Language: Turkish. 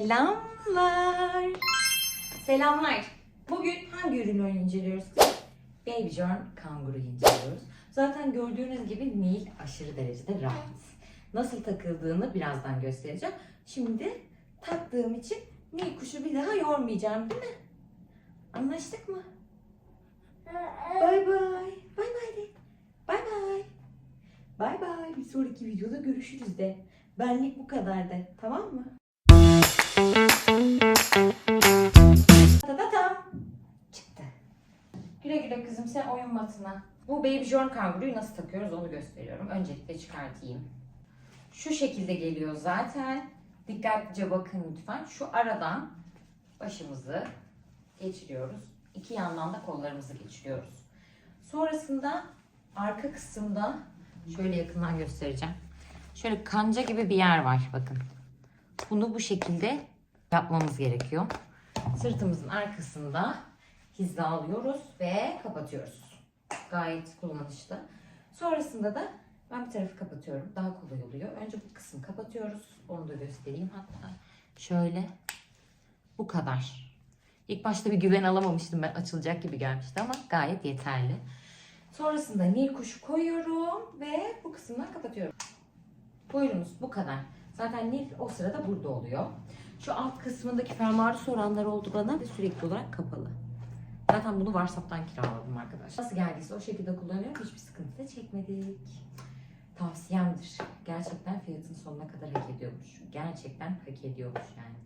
Selamlar. Selamlar. Bugün hangi ürünü inceliyoruz? Baby John kanguruyu inceliyoruz. Zaten gördüğünüz gibi Nil aşırı derecede rahat. Nasıl takıldığını birazdan göstereceğim. Şimdi taktığım için Nil kuşu bir daha yormayacağım değil mi? Anlaştık mı? Bay bay. Bay bay de. Bay bay. Bay bay. Bir sonraki videoda görüşürüz de. Benlik bu kadar de. Tamam mı? Güle güle kızım sen oyun matına. Bu Baby John kanguruyu nasıl takıyoruz onu gösteriyorum. Öncelikle çıkartayım. Şu şekilde geliyor zaten. Dikkatlice bakın lütfen. Şu aradan başımızı geçiriyoruz. İki yandan da kollarımızı geçiriyoruz. Sonrasında arka kısımda şöyle yakından göstereceğim. Şöyle kanca gibi bir yer var bakın. Bunu bu şekilde yapmamız gerekiyor. Sırtımızın arkasında hizalıyoruz ve kapatıyoruz. Gayet kullanışlı. Sonrasında da ben bir tarafı kapatıyorum. Daha kolay oluyor. Önce bu kısmı kapatıyoruz. Onu da göstereyim hatta. Şöyle. Bu kadar. İlk başta bir güven alamamıştım ben. Açılacak gibi gelmişti ama gayet yeterli. Sonrasında nil kuşu koyuyorum ve bu kısımdan kapatıyorum. Buyurunuz bu kadar. Zaten Nil o sırada burada oluyor. Şu alt kısmındaki fermuarı soranlar oldu bana sürekli olarak kapalı. Zaten bunu WhatsApp'tan kiraladım arkadaşlar. Nasıl geldiyse o şekilde kullanıyorum. Hiçbir sıkıntı da çekmedik. Tavsiyemdir. Gerçekten fiyatın sonuna kadar hak ediyormuş. Gerçekten hak ediyormuş yani.